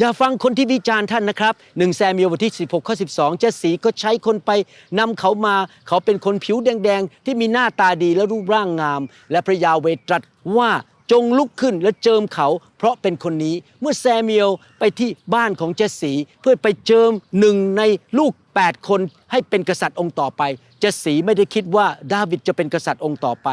อย่าฟังคนที่วิจารณ์ท่านนะครับหนึ่งแซมเมียลบทที่ 16 ข้อ 12 เจสีก็ใช้คนไปนำเขามา เขาเป็นคนผิวแดงๆ ที่มีหน้าตาดีและรูปร่างงาม และพระยาเวตรัสว่าจงลุกขึ้นและเจิมเขา เพราะเป็นคนนี้เมื่อแซมิเอลไปที่บ้านของเจสีเพื่อไปเจิมหนึ่งในลูก 8 คนให้เป็นกษัตริย์องค์ต่อไป เจสีไม่ได้คิดว่าดาวิดจะเป็นกษัตริย์องค์ต่อไป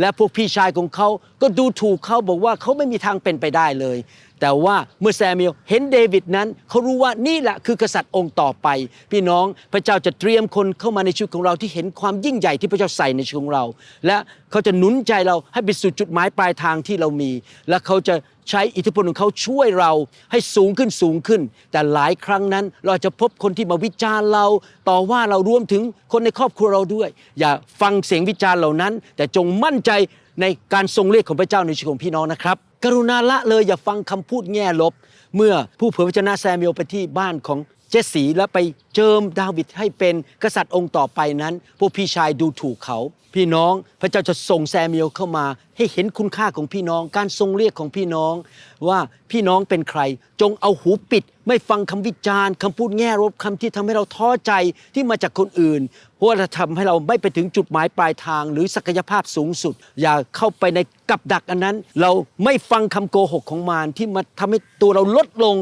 และพวกพี่ชายของเขาก็ดูถูกเขาบอกว่าเขาไม่มีทางเป็นไปได้เลย แต่ว่าเมื่อแซมเมียลเห็นเดวิดนั้นเขารู้ว่านี่แหละคือกษัตริย์องค์ต่อไป พี่น้องพระเจ้าจะเตรียมคนเข้ามาในชีวิตของเราที่เห็นความยิ่งใหญ่ที่พระเจ้าใส่ในชีวิตของเรา และเขาจะหนุนใจเราให้ไปสู่จุดหมายปลายทางที่เรามี และเขาจะ ใช้อิทธิพลของเขาช่วยเราให้สูงขึ้นสูงขึ้น แต่หลายครั้งนั้นเราจะพบคนที่มาวิจารณ์เรา ต่อว่าเรารวมถึงคนในครอบครัวเราด้วย อย่าฟังเสียงวิจารณ์เหล่านั้น แต่จงมั่นใจในการทรงเรียกของพระเจ้าในชีวิตของพี่น้องนะครับ กรุณาละเลยอย่าฟังคำพูดแง่ลบ เมื่อผู้เผยพระชนะแซมเมียลไปที่บ้านของเจสสีและไปเจิมดาวิดให้เป็นกษัตริย์องค์ต่อไปนั้น พวกพี่ชายดูถูกเขา พี่น้องพระเจ้าจะส่งแซมเมียลเข้ามา ให้เห็นคุณค่าของพี่น้อง การทรงเรียกของพี่น้อง ว่าพี่น้องเป็นใคร จงเอาหูปิด ไม่ฟังคำวิจารณ์คำพูดแง่ลบคำที่ทำให้เราท้อใจที่มาจากคนอื่นเพราะจะทำให้เราไม่ไปถึงจุดหมายปลายทาง หรือศักยภาพสูงสุด อย่าเข้าไปในกับดักอันนั้น เราไม่ฟังคำโกหกของมารที่มาทำให้ตัวเราลดลง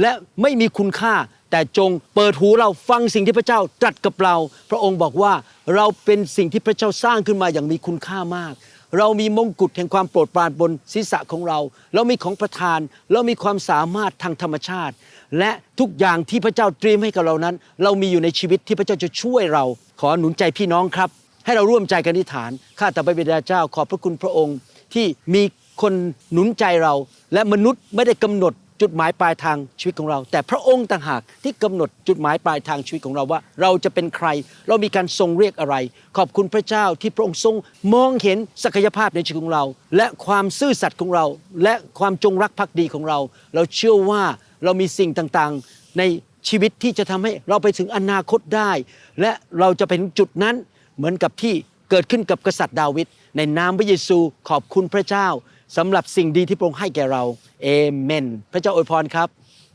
และไม่มีคุณค่า แต่จงเปิดหูเราฟังสิ่งที่พระเจ้าตรัสกับเรา พระองค์บอกว่าเราเป็นสิ่งที่พระเจ้าสร้างขึ้นมาอย่างมีคุณค่ามาก เรามีมงกุฎแห่งความโปรดปรานบนศีรษะของเรา เรามีของประทาน เรามีความสามารถทางธรรมชาติ และทุกอย่างที่พระเจ้าเตรียมให้กับเรานั้น เรามีอยู่ในชีวิตที่พระเจ้าจะช่วยเรา ขอหนุนใจพี่น้องครับ ให้เราร่วมใจกันอธิษฐานข้าแต่พระบิดาเจ้าขอบพระคุณพระองค์ที่มีคนหนุนใจเรา และมนุษย์ไม่ได้กำหนด จุดหมายปลายทางชีวิตของเรา แต่พระองค์ต่างหากที่กำหนดจุดหมายปลายทางชีวิตของเราว่า เราจะเป็นใคร เรามีการทรงเรียกอะไร ขอบคุณพระเจ้าที่พระองค์ทรงมองเห็นศักยภาพในชีวิตของเรา และความซื่อสัตย์ของเรา และความจงรักภักดีของเรา เราเชื่อว่าเรามีสิ่งต่างๆ ในชีวิตที่จะทำให้เราไปถึงอนาคตได้ และเราจะไปถึงจุดนั้นเหมือนกับที่เกิดขึ้นกับกษัตริย์ดาวิดในนามพระเยซูขอบคุณพระเจ้า สำหรับสิ่งดีที่พระองค์ให้แก่เราเอเมน พระเจ้าอวยพรครับ